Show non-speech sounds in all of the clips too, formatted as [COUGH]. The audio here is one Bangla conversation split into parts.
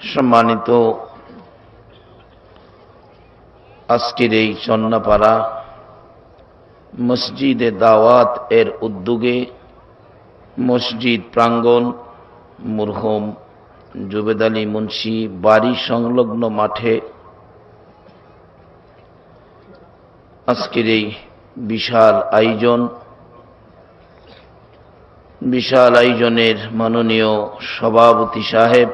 সম্মানিত আজকের এই চন্নাপাড়া মসজিদে দাওয়াত এর উদ্যোগে মসজিদ প্রাঙ্গণ, মুরহম, জুবেদ আলী মুন্সি, বাড়ি সংলগ্ন মাঠে আজকের এই বিশাল আয়োজন বিশাল আয়োজনের মাননীয় সভাপতি সাহেব,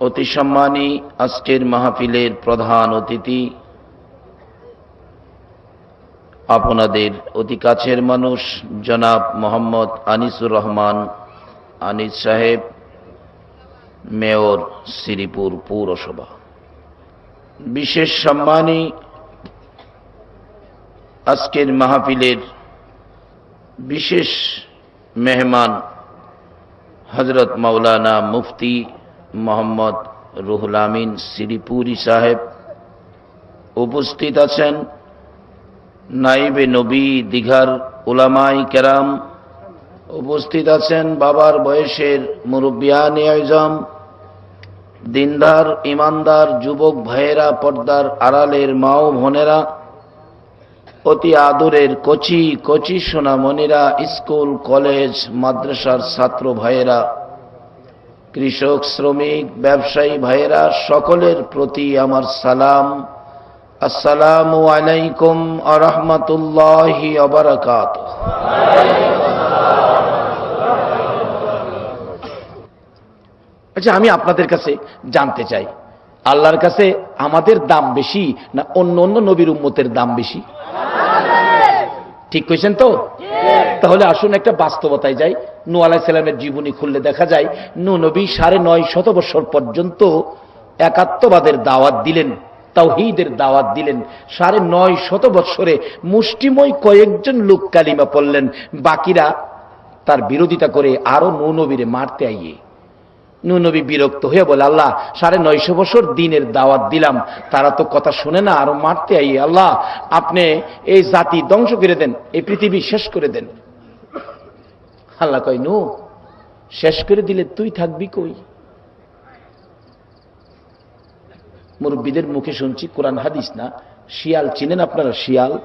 অতি সম্মানী আজকের মাহফিলের প্রধান অতিথি, আপনাদের অতি কাছের মানুষ জনাব মোহাম্মদ আনিসুর রহমান আনিস সাহেব, মেয়র শ্রীপুর পৌরসভা। বিশেষ সম্মানী আজকের মাহফিলের বিশেষ মেহমান হজরত মাওলানা মুফতি মোহাম্মদ রুহুল আমিন শ্রীপুরি সাহেব উপস্থিত আছেন। নাইবে নবী দিঘার উলামাই কেরাম উপস্থিত আছেন। বাবার বয়সের মুরব্বিয়ান আজম দিনদার, ইমানদার, যুবক ভাইয়েরা, পর্দার আড়ালের মাও বোনেরা অতি আদরের কচি কচি সোনামণিরা, স্কুল, কলেজ, মাদ্রাসার ছাত্র ভাইয়েরা, কৃষক, শ্রমিক, ব্যবসায়ী ভাইয়েরা, সকলের প্রতি আমার সালাম। আসসালামু আলাইকুম আরহামতুল্লাহি অবরাকাত আচ্ছা আমি আপনাদের কাছে জানতে চাই, আল্লাহর কাছে আমাদের দাম বেশি না অন্য অন্য নবীর উম্মতের দাম বেশি? ঠিক কইছেন তো? তাহলে আসুন একটা বাস্তবতায় যাই। নু আলাইসাল্লামের জীবনী খুললে দেখা যায় নু নবী সাড়ে নয় শত বছর পর্যন্ত একাত্মবাদের দাওয়াত দিলেন তাওহীদের দাওয়াত দিলেন। সাড়ে নয় শত বৎসরে মুষ্টিময় কয়েকজন লোক কালিমা পড়লেন। বাকিরা তার বিরোধিতা করে আরও নু নবীরে মারতে আইয়ে। নবী বিরক্ত হয়ে বলে, আল্লাহ, সাড়ে নয়শো বছর দিনের দাওয়াত দিলাম। তারা তো কথা শুনে না, আরও মারতে আইয়ে আল্লাহ। আপনি এই জাতি ধ্বংস করে দেন, এই পৃথিবী শেষ করে দেন। আল্লাহ কয় নু শেষ করে দিলে তুই থাকবি কই? মুরব্বীদের মুখে শুনছি, কোরআন হাদিস না। শিয়াল চিনেন আপনারা শিয়াল?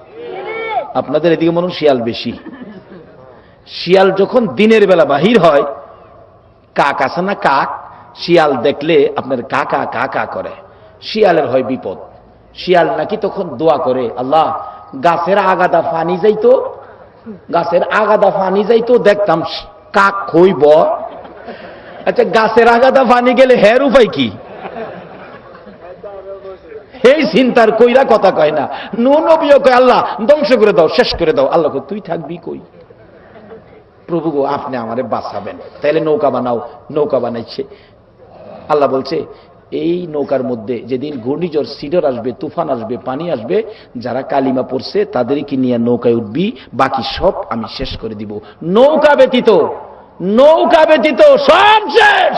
আপনাদের এদিকে মনে শিয়াল বেশি। শিয়াল যখন দিনের বেলা বাহির হয় কাক আছে না কাক? শিয়াল দেখলে আপনার কাকা কাকা করে। শিয়ালের হয় বিপদ। শিয়াল নাকি তখন দোয়া করে, আল্লাহ, গাছের আগাদা ফানি যাইতো, গাছের আগাদা ফানি যাইতো, দেখতাম কাক খইব। আচ্ছা গাছের আগাদা ফানি গেলে হের উপায় কি? এই চিন্তার কইরা কথা কয় না। নুন কয়, আল্লাহ, ধ্বংস করে দাও, শেষ করে দাও। আল্লাহ তুই থাকবি কই? প্রভু গো, আপনি আমারে বাঁচাবেন। তাহলে নৌকা বানাও, নৌকা বানাইছে। আল্লাহ বলছে, এই নৌকার মধ্যে যেদিন ঘূর্ণিঝড়, সিডর আসবে, তুফান আসবে, পানি আসবে, যারা কালিমা পড়ছে তাদেরকে নিয়ে নৌকায় উঠবি, বাকি সব আমি শেষ করে দিব। নৌকা ব্যতীত নৌকা ব্যতীত সব শেষ!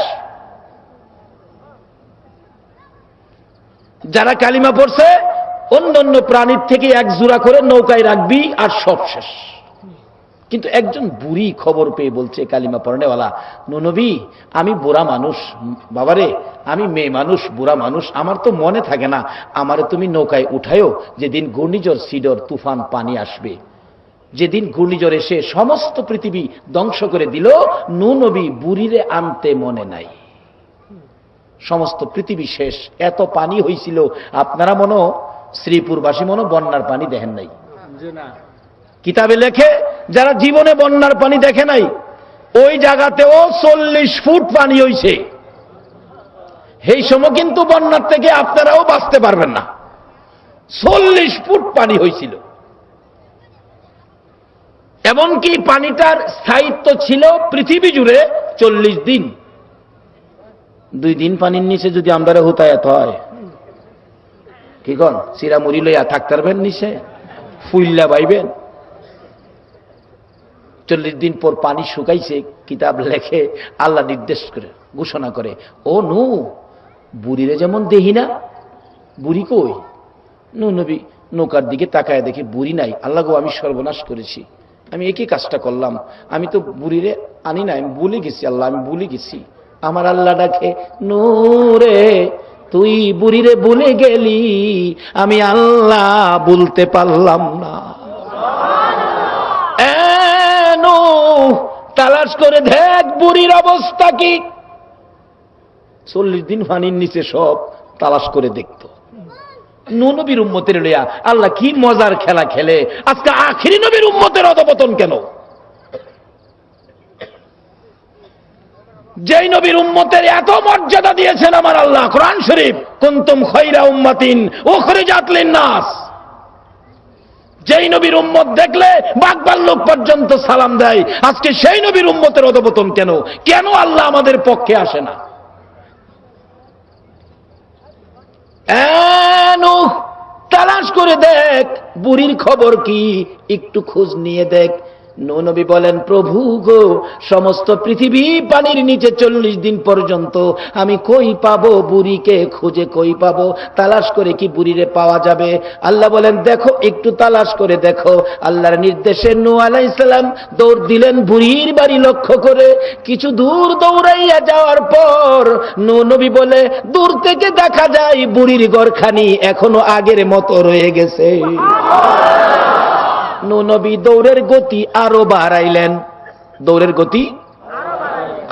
যারা কালিমা পড়ছে অন্য অন্য প্রাণীর থেকে এক জোড়া করে নৌকায় রাখবি, আর সব শেষ। কিন্তু একজন বুড়ি খবর পেয়ে বলছে কালিমা পড়নেওয়ালা নবী আমি বুড়া মানুষ বাবারে আমি মেয়ে মানুষ বুড়া মানুষ আমার তো মনে থাকে না আমারে তুমি নৌকায় উঠায়ও যেদিন ঘূর্ণিঝড় সিডর তুফান পানি আসবে। যেদিন ঘূর্ণিঝড় এসে সমস্ত পৃথিবী ধ্বংস করে দিল নবী বুড়িরে আনতে মনে নাই। সমস্ত পৃথিবী শেষ এত পানি হয়েছিল আপনারা মনো শ্রীপুরবাসী মনো বন্যার পানি দেখেন নাই। কিতাবে লেখে যারা জীবনে বন্যার পানি দেখে নাই, ওই জায়গাতেও চল্লিশ ফুট পানি হইছে। সেই সময় কিন্তু বন্যার থেকে আপনারাও বাঁচতে পারবেন না। চল্লিশ ফুট পানি হয়েছিল এমনকি পানিটার স্থায়িত্ব ছিল পৃথিবী জুড়ে চল্লিশ দিন। দুই দিন পানির নিচে যদি আমরা হুতায়াত হয়, কি কন? সিরা লইয়া থাকতে পারবেন নিচে? ফুইল্লা বাইবেন? চল্লিশ দিন পর পানি শুকাইছে, কিতাব লেখে, আল্লাহ নির্দেশ করে, ঘোষণা করে, ও নু, বুড়িরে যেমন দেহি না, বুড়ি কই? নু নবী, নৌকার দিকে তাকায় দেখে বুড়ি নাই, আল্লাহ গো, আমি সর্বনাশ করেছি, আমি একই কাজটা করলাম, আমি তো বুড়িরে আনি না আমি ভুলে গেছি, আল্লাহ, আমি ভুলে গেছি, আমার আল্লাহ ডাকে নূরে তুই বুড়িরে ভুলে গেলি, আমি আল্লাহ বলতে পারলাম না। তালাশ করে দেখ, বুড়ির অবস্থা কি। চল্লিশ দিন পানির নিচে সব তালাশ করে দেখতো। নবীর উম্মতের লইয়া আল্লাহ কি মজার খেলা খেলে। আজকে আখিরি নবীর উম্মতের অধপতন কেন? যেই নবীর উম্মতের এত মর্যাদা দিয়েছেন আমার আল্লাহ, কোরআন শরীফ, কুন্তুম খৈরা উম্মাতিন ওখরে জাতলেন নাস যেই নবীর উম্মত দেখলে বাগবার লোক পর্যন্ত সালাম দেয়। আজকে সেই নবীর উম্মতের অধপতন কেন? কেন আল্লাহ আমাদের পক্ষে আসে না? তালাশ করে দেখ, বুড়ির খবর কি? একটু খোঁজ নিয়ে দেখ। নবী বলেন, প্রভু গো, সমস্ত পৃথিবী পানির নিচে চল্লিশ দিন পর্যন্ত আমি কই পাবো? বুড়িকে খুঁজে কই পাবো? তালাশ করে কি বুড়িরে পাওয়া যাবে? আল্লাহ বলেন, দেখো, একটু তালাশ করে দেখো। আল্লাহর নির্দেশে নু আলাইসালাম দৌড় দিলেন বুড়ির বাড়ি লক্ষ্য করে। কিছু দূর দৌড়াইয়া যাওয়ার পর নু নবী বলে, দূর থেকে দেখা যায় বুড়ির গড়খানি এখনও আগের মতো রয়ে গেছে। নু নবী দৌড়ের গতি আরও বাড়াইলেন। দৌড়ের গতি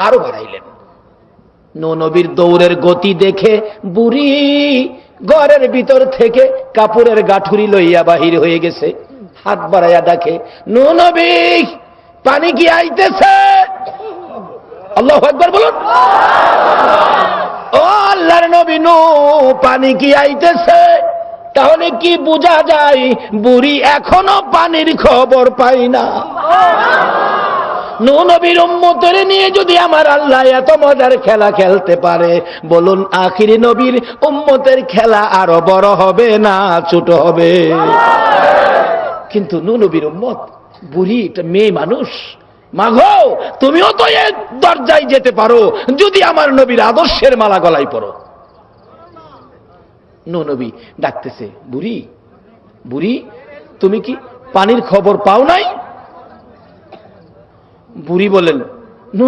আরও বাড়াইলেন। নবীর দৌড়ের গতি দেখে বুড়ি ঘরের ভিতর থেকে কাপড়ের গাঠুরি লইয়া বাহির হয়ে গেছে। হাত বাড়াইয়া ডাকে নবী, পানি কি আইতেছে? আল্লাহ একবার বলুন। ও আল্লাহর নবী, নু, পানি কি আইতেছে? তাহলে কি বোঝা যায়? বুড়ি এখনও পানির খবর পাই না। নবীর উম্মতের নিয়ে যদি আমার আল্লাহ এত মজার খেলা খেলতে পারে, বলুন আখিরি নবীর উম্মতের খেলা আরও বড় হবে না ছোট হবে? কিন্তু নবীর উম্মত, বুড়ি একটা মেয়ে মানুষ। মাঘো তুমিও তো এ দরজায় যেতে পারো, যদি আমার নবীর আদর্শের মালা গলায় পড়ো নবী, ডাকতেছে, বুড়ি বুড়ি, তুমি কি পানির খবর পাও নাই? বুড়ি বলেন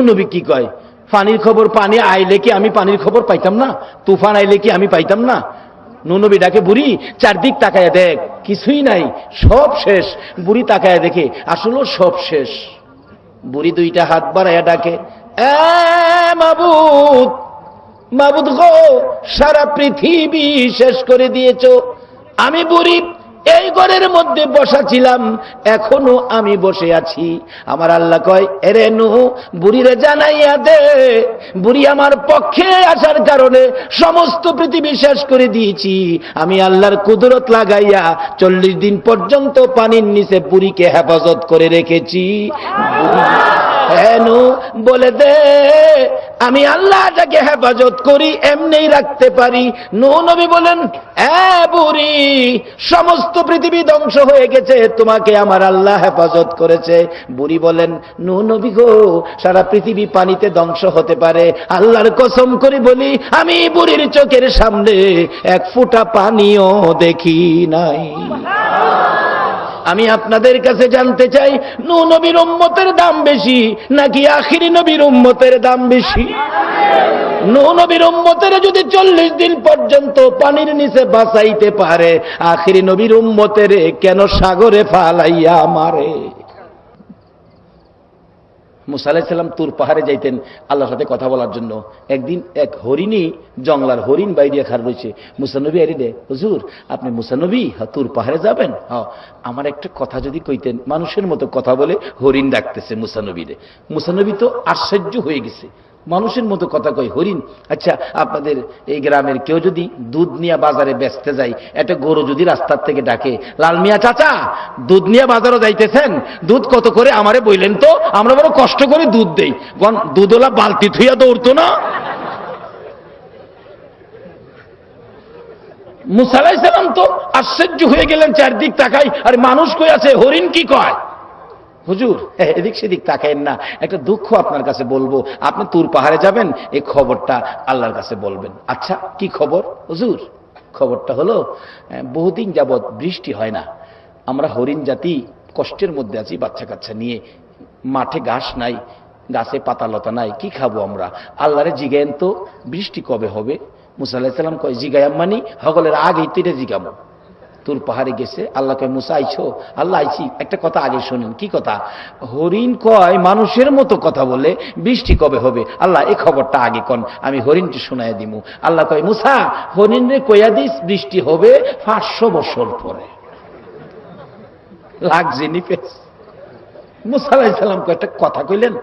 নবী, কি কয়? পানির খবর পানি আইলে কি আমি পানির খবর পাইতাম না? তুফান আইলে কি আমি পাইতাম না? নুনবী ডাকে, বুড়ি, চারদিক তাকায় দেখ, কিছুই নাই, সব শেষ। বুড়ি তাকায় দেখে আসলে সব শেষ। বুড়ি দুইটা হাত বাড়াইয়া ডাকে, এ মাবুদ গো, সারা পৃথিবী শেষ করে দিয়েছ। আমি বুড়ি, এই ঘরের মধ্যে বসা ছিলাম, এখনও আমি বসে আছি। আমার আল্লাহ কয়, এরে নু বুড়িরে জানাইয়া দে। বুড়ি আমার পক্ষে আসার কারণে সমস্ত পৃথিবী শেষ করে দিয়েছি। আমি আল্লাহর কুদরত লাগাইয়া চল্লিশ দিন পর্যন্ত পানির নিচে বুড়িকে হেফাজত করে রেখেছি। বলে দে আমি আল্লাহ যাকে হেফাজত করি এমনি রাখতে পারি। নবী বলেন বুড়ি, সমস্ত পৃথিবী ধ্বংস হয়ে গেছে, তোমাকে আমার আল্লাহ হেফাজত করেছে। বুড়ি বলেন নবী গো, সারা পৃথিবী পানিতে ধ্বংস হতে পারে। আল্লাহর কসম করে বলি, আমি বুড়ির চোখের সামনে এক ফোঁটা পানিও দেখি নাই। আমি আপনাদের কাছে জানতে চাই, নু নবীর উম্মতের দাম বেশি নাকি আখিরি নবীর উম্মতের দাম বেশি? নু নবীর উম্মতের যদি চল্লিশ দিন পর্যন্ত পানির নিচে বাঁচাইতে পারে, আখিরি নবীর উম্মতের কেন সাগরে ফালাইয়া মারে? মুসা আলাহিসাল্লাম তুর পাহাড়ে যাইতেন আল্লাহর সাথে কথা বলার জন্য। একদিন এক হরিণী জঙ্গলার হরিণ বাইরিয়া খার রয়েছে। মুসানবী আরি দে, হুজুর, আপনি মুসানবী হ্যাঁ তুর পাহাড়ে যাবেন? হ আমার একটা কথা যদি কইতেন, মানুষের মতো কথা বলে হরিণ ডাকতেছে মুসানবীরে মুসানবী তো আশ্চর্য হয়ে গেছে। মানুষের মতো কথা কই হরিণ আচ্ছা আপনাদের এই গ্রামের কেউ যদি দুধ নিয়ে বাজারে বেচতে যায়, একটা গরু যদি রাস্তার থেকে ডাকে, লাল মিয়া চাচা, দুধ নিয়ে বাজারও যাইতেছেন? দুধ কত করে আমারে বইলেন তো? আমরা বড় কষ্ট করে দুধ দেই। দুধওয়ালা বালতি থুইয়া দৌড়তো না? মুসালাইসালাম তো আশ্চর্য হয়ে গেলেন চারদিক তাকাই, আর মানুষ কই আছে? হরিণ কি কয়? হুজুর, [LAUGHS] এদিক সেদিক তাকাইন না। একটা দুঃখ আপনার কাছে বলব। আপনি তুর পাহাড়ে যাবেন এই খবরটা আল্লাহর কাছে বলবেন। আচ্ছা কি খবর? হুজুর, খবরটা হলো বহুদিন যাবৎ বৃষ্টি হয় না। আমরা হরিণ জাতি কষ্টের মধ্যে আছি বাচ্চা কাচ্চা নিয়ে। মাঠে ঘাস নাই, গাছে পাতালতা নাই, কি খাব আমরা? আল্লাহরে জিগায়েন তো বৃষ্টি কবে হবে? মুসা আলাহিসাল্লাম কয়, জিগায়াম মানি? হগলের আগেই তীরে জিগামো তোর পাহাড়ে গেছে আল্লাহ কয় মুসা আইছো? আল্লাহ আইছি। একটা কথা আগে শোনেন। কি কথা? হরিণ কয়, মানুষের মতো কথা বলে, বৃষ্টি কবে হবে? আল্লাহ এই খবরটা আগে কন, আমি হরিণটি শোনায় দিমু। আল্লাহ কয়, মুসা হরিণ কয়া দিস, বৃষ্টি হবে পাঁচশো বছর পরে। লাগছে নিপেস মুসা আলাহিসাল্লাম কয়েকটা কথা কইলেন?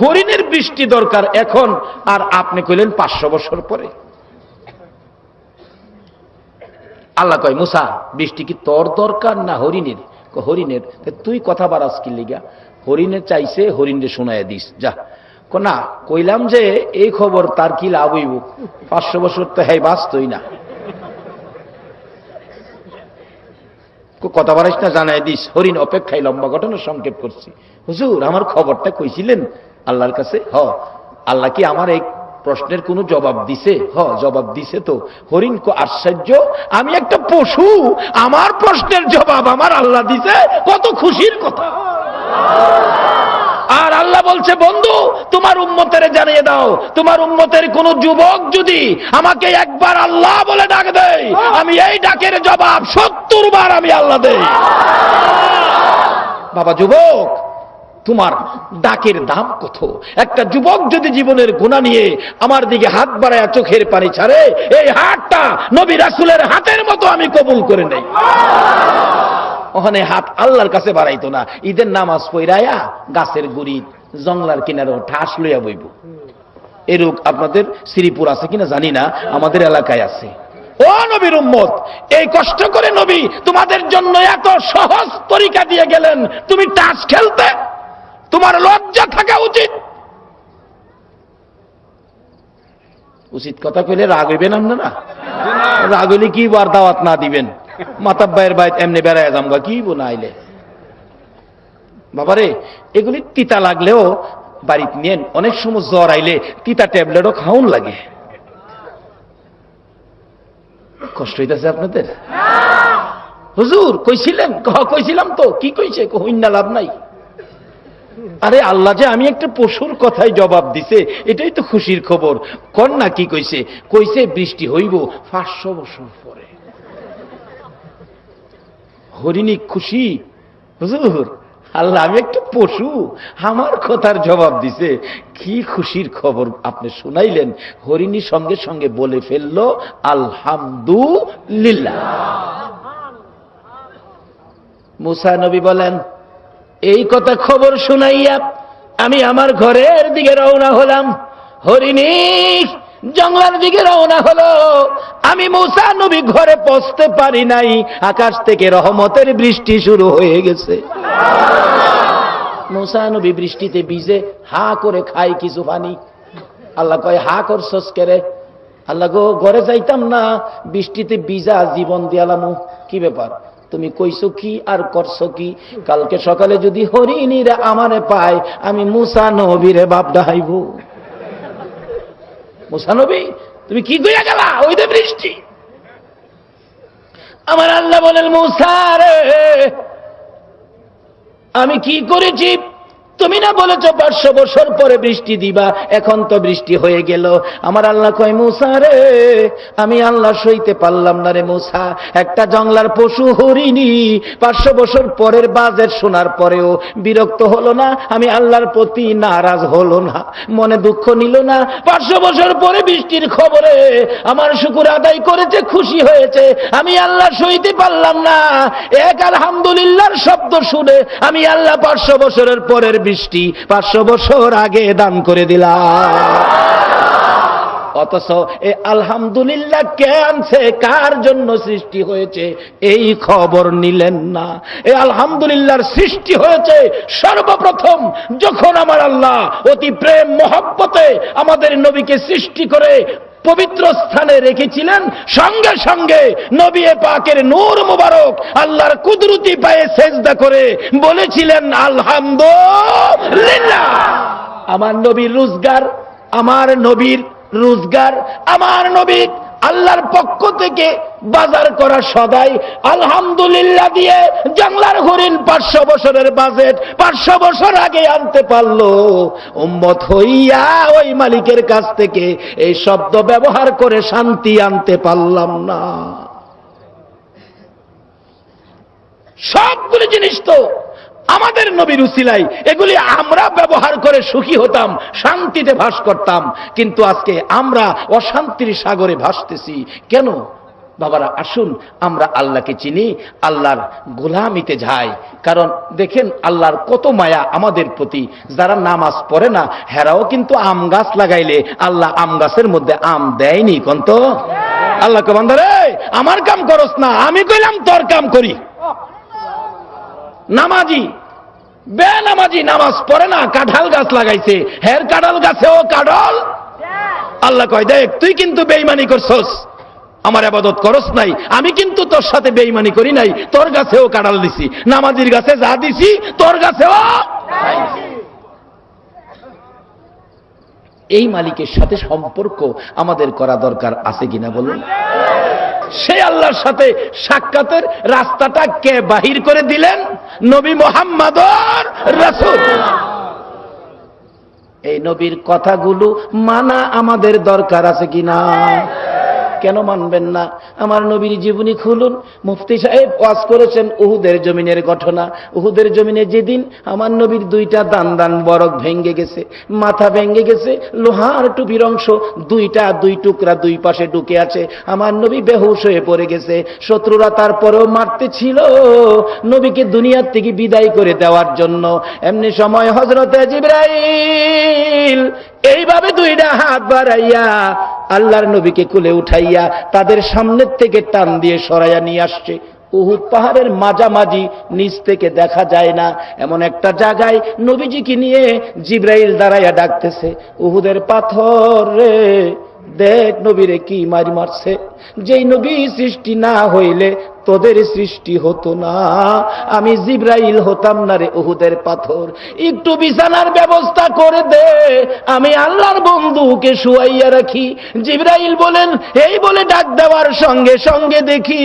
হরিণের বৃষ্টি দরকার এখন, আর আপনি কইলেন পাঁচশো বছর পরে। আল্লাহ কয়, মুসা, বৃষ্টি কি তোর দরকার না হরিণের? হরিণের তুই কথা বাড়াস কি লিগা? হরিণের চাইছে হরিণে শোনায় দিস, যা। না, কইলাম যে, এই খবর তার কি লাভ হইব? পাঁচশো বছর তো হ্যাঁ বাঁচতই না। কথা বাড়াইস না, জানাই দিস। হরিণ অপেক্ষায় লম্বা ঘটনা সংক্ষেপ করছি। হুজুর, আমার খবরটা কইছিলেন আল্লাহর কাছে? হ, আল্লাহ কি আমার এই প্রশ্নের কোনো জবাব দিছে? হ, জবাব দিছে তো। হরিণ কো আশ্চর্য, আমি একটা পশু, আমার প্রশ্নের জবাব আমার আল্লাহ দিছে, কত খুশির কথা। আর আল্লাহ বলছে, বন্ধু, তোমার উম্মতের জানিয়ে দাও, তোমার উম্মতের কোন যুবক যদি আমাকে একবার আল্লাহ বলে ডাক দেয়, আমি এই ডাকের জবাব সত্তর বার আমি আল্লাহ দেই। বাবা, যুবক তোমার ডাকের দাম কত? একটা যুবক যদি জীবনের গুণা নিয়ে আমার দিকে হাত বাড়ায়, চোখের পানি ছাড়ে, এই হাতটা নবী রাসুলের হাতের মতো আমি কবুল করে নেই। ওখানে হাত আল্লাহর কাছে বাড়াইতো না। ঈদের নামাজ পইরায়া গাছের গুড়ি জংলার কিনারে ঠাস লইয়া বইব। এরূপ আপনাদের শ্রীপুর আছে কিনা জানি না, আমাদের এলাকায় আছে। ও নবীর উম্মত, এই কষ্ট করে নবী তোমাদের জন্য এত সহজ তরিকা দিয়ে গেলেন। তুমি টাচ খেলতে তোমার লজ্জা থাকা উচিত। উচিত কথা কইলে রাগ হইবেন আপনারা রাগ হইলে কি বার দাওয়াত না দিবেন? মাতাব্বাইয়ের বাইত এমনি বেড়ায় যামগা কি আইলে? বাবারে, এগুলি তিতা লাগলেও বাড়িতে নিয়েন, অনেক সময় জ্বর আইলে তিতা ট্যাবলেটও খাউন লাগে। কষ্ট হইতেছে আপনাদের? হুজুর, কইছিলেন? কইছিলাম তো, কি কইছে? কইনা লাভ নাই। আরে আল্লাহ যে আমি একটা পশুর কথায় জবাব দিছে, এটাই তো খুশির খবর। কন্যা কি কইছে? কইছে বৃষ্টি হইব পাঁচশো বছর পরে। হরিণী খুশি? হুজুর, আল্লাহ, আমি একটা পশু, আমার কথার জবাব দিছে। কি খুশির খবর আপনি শুনাইলেন? হরিণী সঙ্গে সঙ্গে বলে ফেলল, আলহামদুলিল্লাহ। মুসা নবী বলেন এই কথা খবর শুনাইয়া আমি আমার ঘরের দিকে রওনা হলাম। হরিণী, জঙ্গলের দিকে রওনা হলো। আমি মুসা নবী ঘরে পৌঁছতে পারি নাই। আকাশ থেকে রহমতের বৃষ্টি শুরু হয়ে গেছে। মুসা নবী বৃষ্টিতে ভিজে হা করে খাই কিছু পানি আল্লাহ কয়, হা করছস কেরে আল্লাহ গো, ঘরে যাইতাম না। বৃষ্টিতে ভিজা জীবন দিয়ালামু। কি ব্যাপার? তুমি কইছো কি আর করছ কি? কালকে সকালে যদি হরিণীরা আমারে পায়, আমি মুসা নবীরে বাপ ডাহাইব। মুসা নবী, তুমি কি কইয়া গেলা? ওই দে বৃষ্টি। আমার আল্লাহ বলেন, মুসা রে, আমি কি করেছি? তুমি না বলেছ পাঁচশো বছর পরে বৃষ্টি দিবা, এখন তো বৃষ্টি হয়ে গেল। আমার আল্লাহ কয়, মুসা রে, আমি আল্লাহ সইতে পারলাম না রে মুসা। একটা জংলার পশু হরিণী পাঁচশো বছর পরের বাজেট শোনার পরেও বিরক্ত হলো না। আমি আল্লাহর প্রতি নারাজ হলো না, মনে দুঃখ নিল না। পাঁচশো বছর পরে বৃষ্টির খবরে আমার শুকুর আদায় করেছে, খুশি হয়েছে। আমি আল্লাহ সইতে পারলাম না। এক আলহামদুলিল্লাহর শব্দ শুনে আমি আল্লাহ পাঁচশো বছরের পরের বৃষ্টি পাঁচশো বছর আগে দান করে দিলাম। অথচ এই আলহামদুলিল্লাহ কে আনছে? কার জন্য সৃষ্টি হয়েছে? এই খবর নিলেন না। এই আলহামদুলিল্লাহর সৃষ্টি হয়েছে সর্বপ্রথম যখন আমার আল্লাহ অতি প্রেম, মহব্বতে আমাদের নবীকে সৃষ্টি করে পবিত্র স্থানে রেখেছিলেন। সঙ্গে সঙ্গে নবী পাকের নূর মুবারক আল্লাহর কুদরতি পায়ে সেজদা করে বলেছিলেন, আলহামদুলিল্লাহ। আমার নবীর রোজগার, আমার নবীর রোজগার আমার নবী আল্লাহর পক্ষ থেকে বাজার করা সদাই, আলহামদুলিল্লাহ দিয়ে জাংলার হরিণ পাঁচশো বছরের বাজেট, পাঁচশো বছর আগে আনতে পারল। উম্মত হইয়া ওই মালিকের কাছ থেকে এই শব্দ ব্যবহার করে শান্তি আনতে পারলাম না। সবগুলি জিনিস তো আমাদের নবীর উসিলাই এগুলি আমরা ব্যবহার করে সুখী হতাম, শান্তিতে ভাস করতাম। কিন্তু আজকে আমরা অশান্তির সাগরে ভাসতেছি। কেন? বাবারা, আসুন, আমরা আল্লাহকে চিনি, আল্লাহর গোলামিতে যাই। কারণ দেখেন, আল্লাহর কত মায়া আমাদের প্রতি। যারা নামাজ পড়ে না, হেরাও কিন্তু আম গাছ লাগাইলে আল্লাহ আম গাছের মধ্যে আম দেয়নি কন্ত আল্লাহ কবান্ধারে আমার কাম করস না, আমি কইলাম তোর কাম করি। নামাজি বে নামাজি পড়ে না, কাঁঠাল গাছ লাগাইছে। হের কাঁঠাল গাছেও কাঁঠাল। আল্লাহ কয়, দেখ, তুই কিন্তু বেইমানি করছস। আমার আবাদত করস নাই। আমি কিন্তু তোর সাথে বেইমানি করি নাই। তোর গাছেও কাঁঠাল দিছি। নামাজির গাছে যা দিছি, তোর গাছেও এই মালিকের সাথে সম্পর্ক আমাদের করা দরকার আছে কিনা বলুন? সে আল্লাহর সাথে সাক্ষাতের রাস্তাটা কে বাহির করে দিলেন? নবী মোহাম্মদর রাসূল। এই নবীর কথাগুলো মানা আমাদের দরকার আছে কিনা? কেন মানবেন না? আমার নবীর জীবনী খুলুন। মুফতি সাহেব ওয়াজ করেছেন উহুদের জমিনের ঘটনা। উহুদের জমিনে যেদিন আমার নবীর দুইটা দান দান বরক ভেঙ্গে গেছে, মাথা ভেঙ্গে গেছে, লোহার টুপির অংশ দুইটা, দুই টুকরা দুই পাশে ঢুকে আছে। আমার নবী বেহুশ হয়ে পড়ে গেছে। শত্রুরা তারপরেও মারতে ছিল। নবীকে দুনিয়ার থেকে বিদায় করে দেওয়ার জন্য। এমনি সময় হজরতে জিব্রাইল এইভাবে দুইটা হাত বাড়াইয়া আল্লাহর নবীকে কুলে উঠাইয়া তাদের সামনের থেকে টান দিয়ে সরাইয়া নিয়ে আসছে। উহুদ পাহাড়ের মাঝামাঝি নিচ থেকে দেখা যায় না। এমন একটা জায়গায় নবীজিকে নিয়ে জিব্রাইল দাঁড়াইয়া ডাকতেছে, উহুদের পাথর রে, দেখ নবীরে কি মারি মারছে। যেই নবী সৃষ্টি না হইলে তোদের সৃষ্টি হতো না। আমি জিব্রাইল হতাম না রে উহুদের পাথর। একটু বিছানার ব্যবস্থা করে দে। আমি আল্লাহর বন্ধুকে শুয়াইয়া রাখি। জিব্রাইল বলেন, এই বলে ডাক দেওয়ার সঙ্গে সঙ্গে দেখি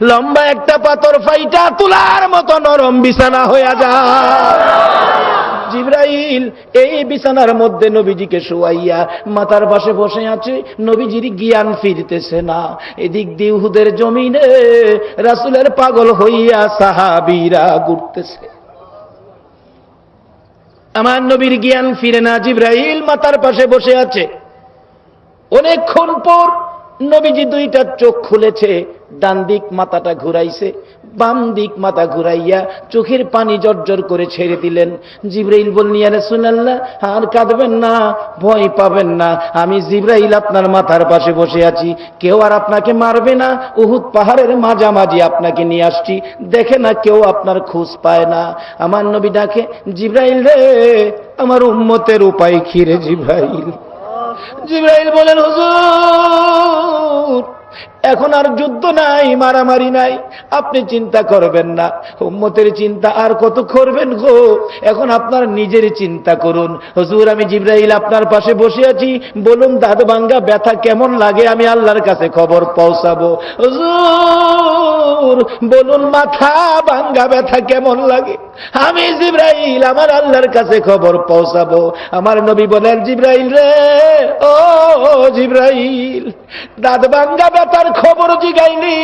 লম্বা একটা পাথর ফাইটা তুলার মতো নরম বিছানা হইয়া যায়। জিব্রাইল, এই বিছানার মধ্যে নবীজিকে শোয়াইয়া মাথার পাশে বসে আছে, নবীজির জ্ঞান ফিরতেছে না। এদিক দিয়ে উহুদের জমিনে রাসুলের পাগল হইয়া সাহাবীরা ঘুরতেছে। আমার নবীর জ্ঞান ফিরে না, জিব্রাইল মাথার পাশে বসে আছে। অনেকক্ষণ পর নবীজি দুইটা চোখ খুলেছে ডান দিক মাথাটা ঘুরাইছে, বাম দিক মাথা ঘুরাইয়া চোখের পানি জর্জর করে ছেড়ে দিলেন। জিব্রাইল বলনি আরে শুনাল্লাহ আর কাঁদবেন না, ভয় পাবেন না। আমি জিব্রাইল আপনার মাথার পাশে বসে আছি। কেউ আর আপনাকে মারবে না। উহুদ পাহাড়ের মাঝামাঝি আপনাকে নিয়ে আসছি। দেখে না কেউ আপনার খোঁজ পায় না। আমার নবী ডাকে, জিব্রাইল রে, আমার উম্মতের উপায় খিরে জিব্রাইল? জিব্রাইল বলেন, হুজুর এখন আর যুদ্ধ নাই, মারামারি নাই। আপনি চিন্তা করবেন না। উম্মতের চিন্তা আর কত করবেন গো? এখন আপনার নিজের চিন্তা করুন। হুজুর, আমি জিব্রাইল আপনার পাশে বসে আছি। বলুন দাঁত ভাঙ্গা ব্যথা কেমন লাগে? আমি আল্লাহর কাছে খবর পৌঁছাবো। হুজুর, বলুন, মাথা ভাঙ্গা ব্যথা কেমন লাগে? আমি জিব্রাইল, আমার আল্লাহর কাছে খবর পৌঁছাবো। আমার নবী বলেন, জিব্রাইল রে, ও জিব্রাইল দাঁত ভাঙ্গা ব্যথার খবর জিগাইলি,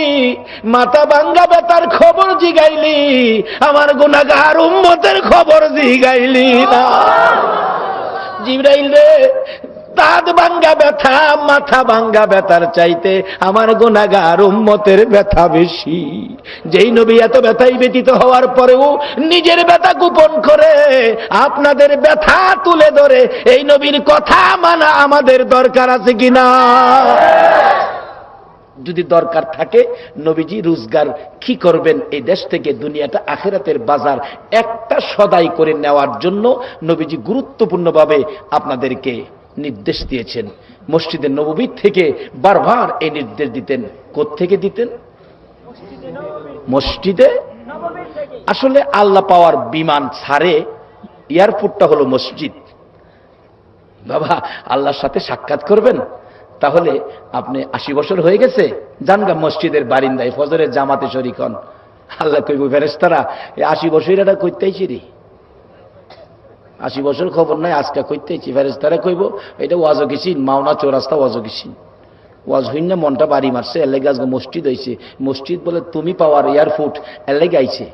মাথা ভাঙ্গা ব্যথার খবর জিগাইলি, আমার গুণাগার উম্মতের খবর জিগাইলি না। জিব্রাইল রে, দাঁত ভাঙ্গা ব্যথা, মাথা ভাঙ্গা ব্যথার চাইতে আমার গোনাগার উম্মতের ব্যথা বেশি। যেই নবী এত ব্যথাই ব্যতীত হওয়ার পরেও নিজের ব্যথা গোপন করে আপনাদের ব্যথা তুলে ধরে, এই নবীর কথা মানা আমাদের দরকার আছে কিনা? যদি দরকার থাকে, নবীজি রোজগার কি করবেন এই দেশ থেকে, দুনিয়াটা আখেরাতের বাজার, একটা সদাই করে নেওয়ার জন্য নবীজি গুরুত্বপূর্ণভাবে আপনাদেরকে নির্দেশ দিয়েছেন। মসজিদে নববী থেকে বারবার এই নির্দেশ দিতেন। থেকে দিতেন? মসজিদে? আসলে আল্লাহ পাওয়ার বিমান ছাড়ে এয়ারপোর্টটা হলো মসজিদ। বাবা, আল্লাহর সাথে সাক্ষাৎ করবেন? তাহলে আপনি আশি বছর হয়ে গেছে, জানগা মসজিদের বারিন্দায় ফজরের জামাতে শরিক হন। আল্লাহ কইব ফেরেস্তারা এই আশি বছর এটা করতেইছি রে। আশি বছর খবর নাই, আজকে করতেইছি ফেরেস্তারা কইব, এটা ওয়াজও গেছি, মাওনা চৌরাস্তা ওয়াজও গেছি। ওয়াজ হইন না, মনটা বাড়ি মারছে এলেগে আজকে মসজিদ হয়েছে মসজিদ বলে, তুমি পাওয়ার এয়ারফুট এলেগে আইছে।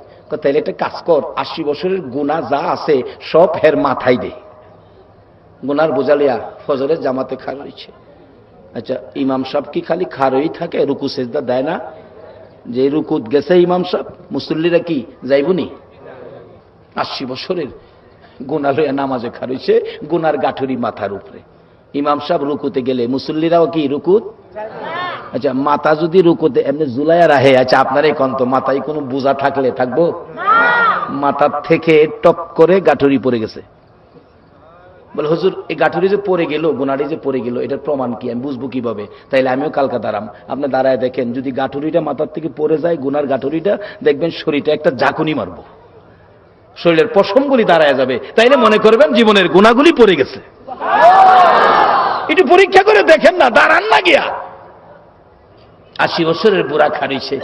তাইলে একটা কাজ কর, আশি বছরের গুণা যা আছে, সব হের মাথায় দে। গুনার বোঝালিয়া ফজরের জামাতে খার রয়েছে আচ্ছা ইমাম সাহেব কি খালি খারই থাকে রুকু সেজদা দেয় না? যে রুকুত গেছে ইমাম সাহেব মুসল্লিরা কি যাইবনি? আশি বছরের গুনা লইয়া নামাজে খারইছে গুনার গাঠুরি মাথার উপরে। ইমাম সাহেব রুকুতে গেলে মুসল্লিরাও কি রুকুত আচ্ছা মাথা যদি রুকুতে এমনি জুলাইয়া রাহে আচ্ছা আপনার এই কন্ত মাথায় কোনো বোঝা থাকলে থাকব? মাথার থেকে টপ করে গাঠুরি পড়ে গেছে। বলে, হুজুর, এই গাঠুরি যে পড়ে গেল, গোনারি যে পড়ে গেল, এটার প্রমাণ কি? আমি বুঝব কীভাবে? তাইলে আমিও কালকা দাঁড়াম। আপনি দাঁড়ায় দেখেন, যদি গাঠুরিটা মাথার থেকে পড়ে যায়, গুনার গাঠুরিটা, দেখবেন শরীরটা একটা জাকুনি মারবো। শরীরের পশমগুলি দাঁড়ায় যাবে। তাইলে মনে করবেন জীবনের গুণাগুলি পড়ে গেছে। একটু পরীক্ষা করে দেখেন না, দাঁড়ান না গিয়া। আশি বছরের বুড়া খারিছে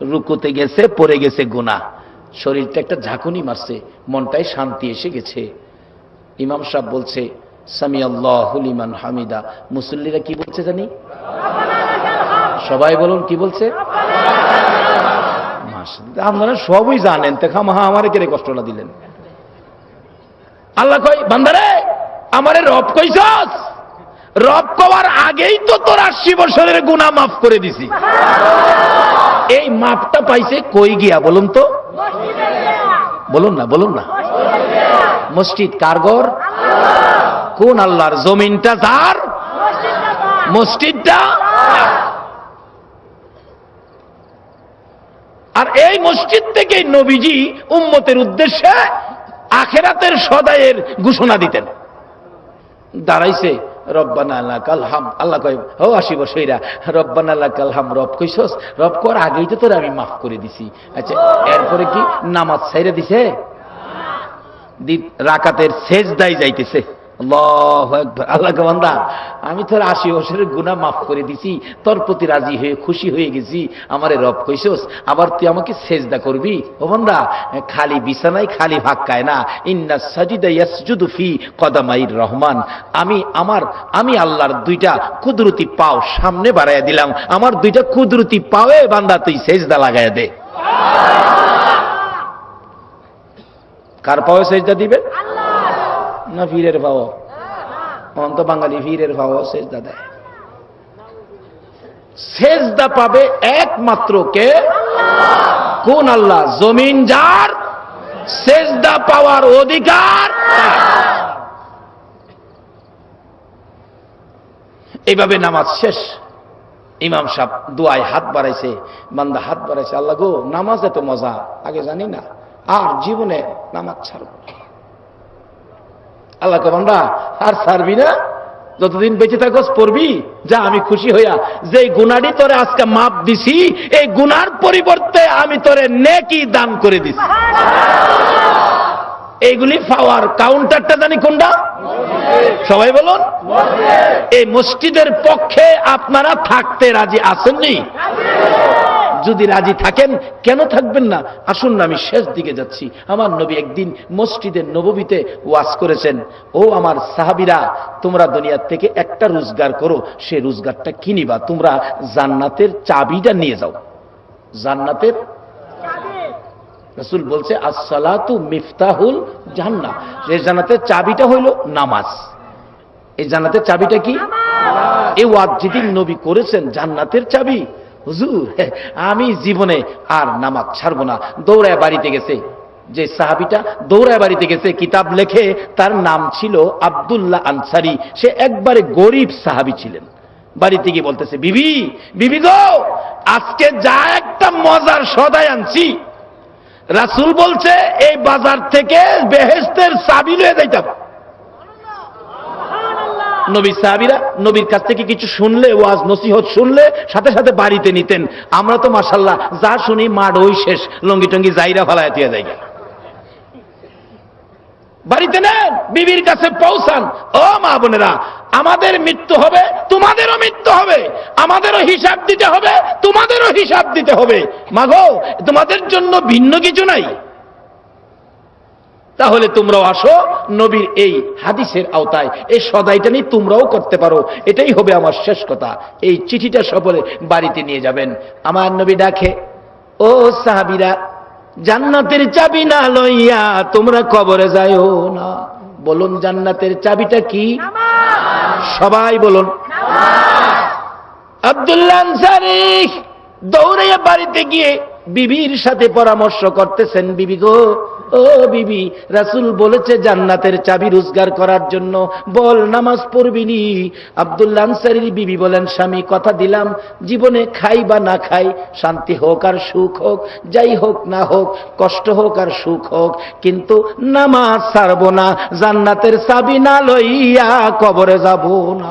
রুকুতে গেছে, পড়ে গেছে গুণা শরীরটা একটা ঝাঁকুনি মারছে মনটাই শান্তি এসে গেছে। ইমাম সাহেব বলছে সামি আল্লাহুলিমান হামিদা। মুসল্লিরা কি বলছে জানি? সবাই বলুন, কি বলছে? আপনারা সবই জানেন। তো খামাহা, আমারে কেড়ে কষ্টটা দিলেন? আল্লাহ কই বান্দারে, আমারে রব কইছস? রব কওয়ার আগেই তো তোর আশি বছরের গুনাহ মাফ করে দিছি। এই মাপটা পাইছে কই গিয়া বলুন তো? বলুন না বলুন না। মসজিদ কারগর কোন আল্লাহর জমিনটা যার? মসজিদটা আর এই মসজিদ থেকে নবীজি উম্মতের উদ্দেশ্যে আখেরাতের সদায়ের ঘোষণা দিতেন। দাঁড়াইছে, রব্বানা আল্লাহ কালহাম আল্লাহ কয়, ও আসি বসইরা রব্বানা আল্লাহ কালহাম রব কইছস? রব কর আগেই তো তোর আমি মাফ করে দিছি। আচ্ছা এরপরে কি নামাজ ছাইরা দিছে? রাকাতের শেষ দায় যাইতেছে। আল্লাহু আমি তোর আশি বছরের গুনাহ মাফ করে দিছি, তোর প্রতি রাজি হয়ে, খুশি হয়ে গেছি, আমারে রব কইছস আবার তুই আমাকে সেজদা করবি? ও বান্দা, খালি বিছানায় খালি ভাক্কায় না। ইন্না সাজিদা ইয়াসজুদু ফি রহমান। আমি আমার, আমি আল্লাহর দুইটা কুদরতি পাও সামনে বাড়াইয়া দিলাম। আমার দুইটা কুদরতি পাওয়ে বান্দা তুই সেজদা লাগাইয়া দে। কার পাওয়ে সেজদা দিবে? না ফিরের ভাও অন্ত বাঙালি ফিরের ভাও সেজদা দেয়। সেজদা পাবে একমাত্র কে? কোন আল্লাহ? জমিন যার সেজদা পাওয়ার অধিকার এইভাবে নামাজ শেষ। ইমাম সাহেব দুয়ায় হাত বাড়াইছে বান্দা হাত বাড়াইছে আল্লাহ গো নামাজ এত মজা আগে জানি না। আর জীবনে নামাজ ছাড়ব। না। আল্লাহকে বান্দা আর ছাড়বি না। যতদিন বেঁচে থাকস পড়বি। যা আমি খুশি হইয়া যে গুনাটি তোরে আজকে মাপ দিছি এই গুনার পরিবর্তে আমি তোরে নেকি দান করে দিছি। এইগুলি পাওয়ার কাউন্টারটা জানি কোনটা? সবাই বলুন। এই মসজিদের পক্ষে আপনারা থাকতে রাজি আছেননি যদি রাজি থাকেন কেন থাকবেন না? আসুন না আমি শেষ দিকে যাচ্ছি। আমার নবী একদিন মসজিদের নববীতে ওয়াজ করেছেন ও আমার সাহাবিরা তোমরা দুনিয়ার থেকে একটা রোজগার করো সে রোজগারটা কিনিবা তোমরা জান্নাতের চাবিটা নিয়ে যাও। জান্নাতের? রসুল বলছে আসসালাতু মিফতাহুল জান্না এই জান্নাতের চাবিটা হইল নামাজ। এই জান্নাতের চাবিটা কি? এই ওয়াজ যেদিন নবী করেছেন জান্নাতের চাবি। হুজুর, আমি জীবনে আর নামাজ ছাড়বো না। দৌড়ায় বাড়িতে গেছে যে সাহাবিটা, দৌড়ায় বাড়িতে গেছে, কিতাব লেখে, তার নাম ছিল আব্দুল্লাহ আনসারি। সে একবারে গরিব সাহাবি ছিলেন। বাড়িতে গিয়ে বলতেছে, বিবি বিবি গো, আজকে যা একটা মজার সদায় আনছি। রাসুল বলছে, এই বাজার থেকে বেহেস্তের চাবি লয়ে যাইতাম নবী সাহাবিরা নবীর কাছ থেকে কিছু শুনলে, ওয়াজ, নসিহত শুনলে, সাথে সাথে বাড়িতে নিতেন। আমরা তো মাসাল্লাহ যা শুনি মাড ওই শেষ, লঙ্গি টঙ্গি জাইরা ফালায় দিয়ে যাই বাড়িতে নেন, বিবির কাছে পৌঁছান। ও মা বোনেরা, আমাদের মৃত্যু হবে, তোমাদেরও মৃত্যু হবে। আমাদেরও হিসাব দিতে হবে, তোমাদেরও হিসাব দিতে হবে। মাগো, তোমাদের জন্য ভিন্ন কিছু নাই। তাহলে তোমরাও আসো নবীর এই হাদিসের আওতায়। এই সদাইটা নিয়ে তোমরাও করতে পারো। এটাই হবে আমার শেষ কথা। এই চিঠিটা সকলে বাড়িতে নিয়ে যাবেন। আমার নবী ডাকে ও সাহাবিরা জান্নাতের চাবি না লইয়া তোমরা কবরে যাইও না। বলুন জান্নাতের চাবিটা কি? সবাই বলুন আব্দুল্লাহ দৌড়াইয়া বাড়িতে গিয়ে বিবির সাথে পরামর্শ করতেছেন। বিবি গো ও বিবি, রাসুল বলেছে জান্নাতের চাবি রোজগার করার জন্য। বল, নামাজ পড়বিনি আব্দুল্লাহ আনসারির বিবি বলেন, স্বামী, কথা দিলাম। জীবনে খাই বা না খাই, শান্তি হোক আর সুখ হোক, যাই হোক না হোক, কষ্ট হোক আর সুখ হোক, কিন্তু নামাজ ছাড়বো না, জান্নাতের চাবি না লইয়া কবরে যাব না।